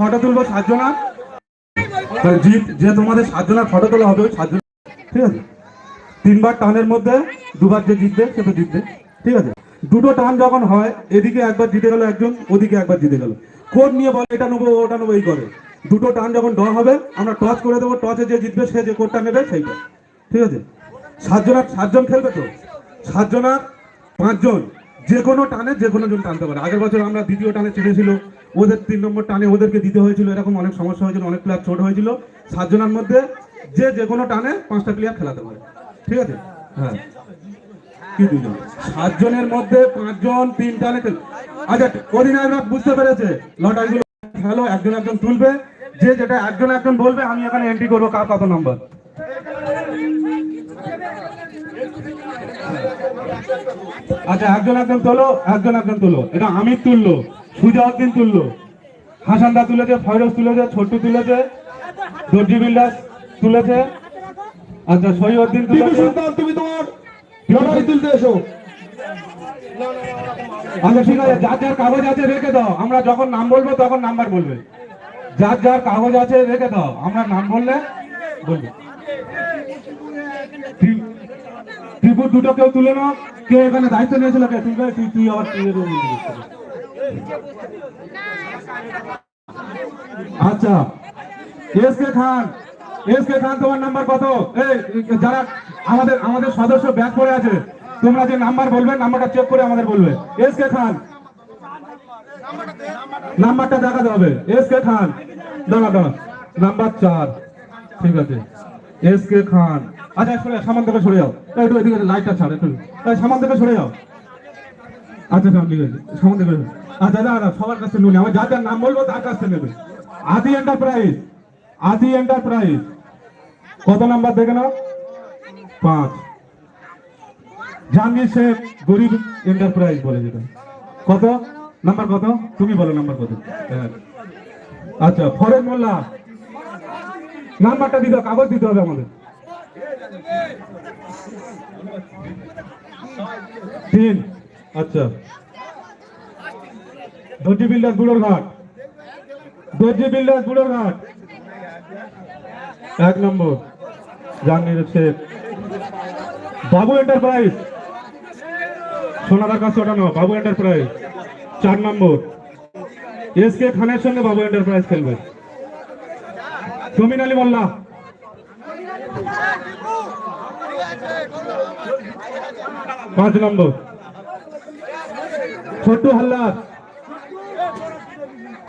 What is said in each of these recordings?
Photo তুলবো সাতজনার জিত যে তোমাদের সাতজনার ফটো তোলা হবে, ওই সাতজন ঠিক আছে? তিনবার টানের মধ্যে, দুবার যে জিতবে, সে তো জিতবে। ঠিক আছে? দুটো টান যখন হয়, এদিকে একবার জিতে গেল একজন, ওদিকে একবার জিতে গেল। কোড নিয়ে বলে, এটা নেব, ওটা নেব, এই করে। দুটো টান যখন ড হবে, আমরা টচ করে দেবো টচে যে জিতবে, সে যে কোডটা নেবে, সেইটা। ঠিক আছে? সাতজনার সাতজন খেলবে তো? সাতজনার পাঁচজন। যে কোনো টানে যে কোনো জন টানতে পারে। আগের বছর আমরা দ্বিতীয় টানে চেনেছিল ওদের তিন নম্বর টানে ওদেরকে দিতে হয়েছিল, এরকম অনেক সমস্যা হয়েছিল, অনেক প্লেয়ার ছোট হয়েছিল। সাতজনের মধ্যে যে যে কোনো টানে পাঁচটা প্লেয়ার খেলাতে পারে। ঠিক আছে? হ্যাঁ। কি দুজন? সাতজনের মধ্যে পাঁচজন তিন টানে আচ্ছা অধিনায়করা বুঝতে পেরেছে, লটারিগুলো খেলো, একজন একজন তুলবে। যে যেটা একজন একজন বলবে, আমি এখানে এন্ট্রি করব, কার কত নম্বর আচ্ছা একজন একজন তোলো একজন একজন তোলো। এটা আমির তুললো সুজাউদ্দিন তুললো হাসানদা তুলেছে ফয়রজ তুলেছে ছোট্টু তুলেছে দর্জি বিল্ডাস তুলেছে। আচ্ছা সহিউদ্দিন তুলেছে। তুমি তোমার তুলতে এসো। আচ্ছা ঠিক আছে যার যার কাগজ আছে রেখে দাও। আমরা যখন নাম বলব তখন নাম্বার বলবে। যার যার কাগজ আছে রেখে দাও। আমরা নাম বললে বলবে। টিপুর দুটো কেউ তুলে নাও। কে এখানে দায়িত্ব নিয়েছিল, কে? তুই তুই তুই আবার তুই। আচ্ছা। এস কে খান, এস কে খান তোমার নাম্বার কত? এই, যারা আমাদের আমাদের সদস্য ব্যাক করে আছে, তোমরা যে নাম্বার বলবে নাম্বারটা চেক করে আমাদের বলবে। S K Khan. নাম্বারটা দেখাতে হবে। S K Khan. দাঁড়া দাঁড়া নাম্বার চার। ঠিক আছে। S K Khan. আচ্ছা সরে সামান থেকে সরে যাও একটু এদিকে লাইটটা ছাড়, একটু। সামান থেকে সরে যাও আচ্ছা আচ্ছা ঠিক আছে। সামান থেকে আচ্ছা দাদা সবার কাছে নুনি আমার যার যার নাম বলব, তার কাছ নেবে। আদি এন্টারপ্রাইজ আদি এন্টারপ্রাইজ কত নাম্বার দেখে নাও? পাঁচ। জাহাঙ্গীর শেখ গরিব এন্টারপ্রাইজ বলে যেটা। কত? নাম্বার কত? তুমি বলো নাম্বার কত। আচ্ছা ফরেন মোল্লা। নাম্বারটা দিতে হবে, কাগজ দিতে হবে আমাদের। তিন। আচ্ছা। দর্জি বিল্ডার বুড়োর ঘাট। দর্জি বিল্ডার বুড়োর ঘাট। এক নম্বর। জাহাঙ্গীর শেখ। বাবু এন্টারপ্রাইজ। সোনাদার কাছে ওঠানো বাবু এন্টারপ্রাইজ। চার নম্বর। এস কে খানের সঙ্গে বাবু এন্টারপ্রাইজ খেলবে। জমিন আলী মোল্লা। পাঁচ নম্বর। ছোট্টু হাল্লার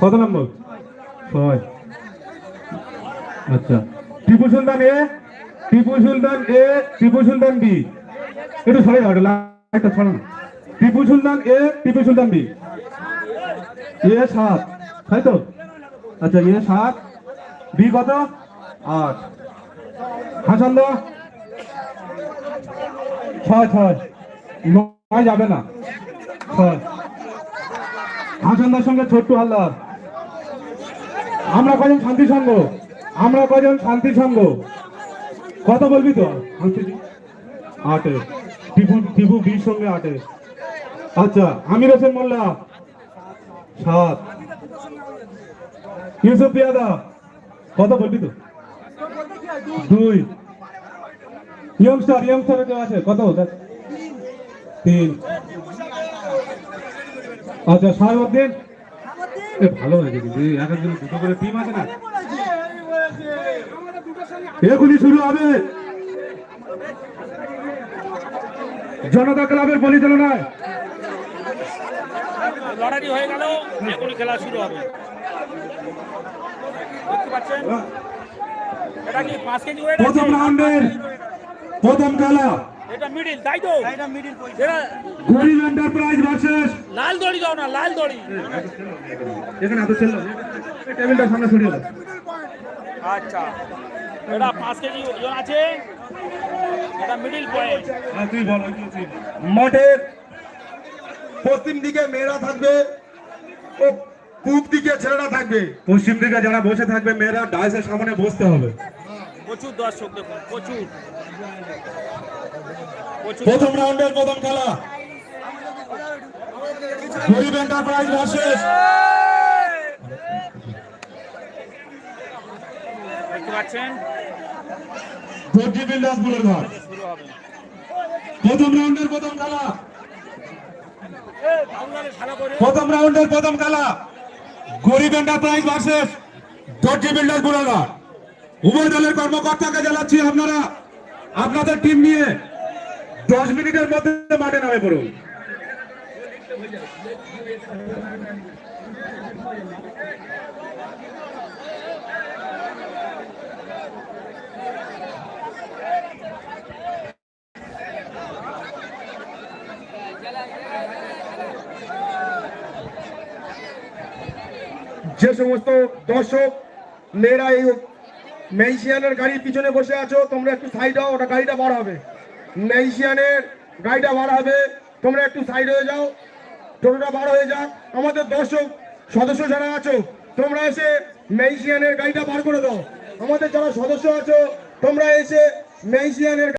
কত নম্বর? ছয়। আচ্ছা। Tipu Sultan A, Tipu Sultan A, Tipu Sultan B. একটু সরে যাও লাইটটা ছড়ানো। Tipu Sultan A, Tipu Sultan B. A সাত, তাই তো? আচ্ছা এ সাত বি কত? আট। হাসান ছয় ছয়। নয় যাবে না। ছয়। হাসানদার সঙ্গে ছোট্ট হালদার। আমরা কজন শান্তি সঙ্গ আমরা কজন শান্তি সঙ্গ কত বলবি তো? আটে। টিপু টিপু বির সঙ্গে আটে। আচ্ছা আমির হোসেন মোল্লা। সাত। ইউসুফ পিয়াদা। কত বলবি তো? দুই। ইয়ংস্টার কেউ আছে? কত। তিন। আচ্ছা সাহেবুদ্দিন এ, ভালো হয়েছে কিন্তু। এক একজন দুটো করে টিম আছে না? এখনই শুরু হবে। জনতা ক্লাবের পরিচালনায়। লড়াই হয়ে গেল, এখনই খেলা শুরু হবে। প্রথম রাউন্ডের প্রথম খেলা। এটা মিডিল তাই তো? এটা মিডিল এটা গরিব এন্টারপ্রাইজ ভার্সেস লাল দড়ি দাও না লাল দড়ি। এখানে এত ছিল টেবিলটা সামনে সরিয়ে দাও। আচ্ছা। এটা পাঁচ কেজি ওজন আছে। এটা মিডিল পয়েন্ট হ্যাঁ, তুই বল তুই মাঠের পশ্চিম দিকে মেয়েরা থাকবে। ও পূব দিকে ছেলেরা থাকবে? পশ্চিম দিকে যারা বসে থাকবে মেয়েরা ডাইসের সামনে বসতে হবে। প্রচুর দর্শক দেখুন প্রচুর। প্রথম রাউন্ডের প্রথম খেলা। Garib enterprise versus Darji builders boulevard শুরু প্রথম রাউন্ডের প্রথম খেলা। প্রথম রাউন্ডের প্রথম খেলা। Garib enterprise versus Darji builder boulevard উভয় দলের কর্মকর্তাকে জানাচ্ছি আপনারা, আপনাদের টিম নিয়ে দশ মিনিটের মধ্যে মাঠে নামে পড়ুন। যে সমস্ত দর্শক, মেয়েরা এই মেইসিয়ানের গাড়ির পিছনে বসে আছো, তোমরা একটু সাইড হও, ওটা গাড়িটা বার হবে। মেইসিয়ানের গাড়িটা বার হবে, তোমরা একটু সাইড হয়ে যাও, টোটোটা বার হয়ে যাক। আমাদের দর্শক সদস্য যারা আছো, তোমরা এসে মেইসিয়ানের গাড়িটা বার করে দাও। আমাদের যারা সদস্য আছো, তোমরা এসে মেইসিয়ানের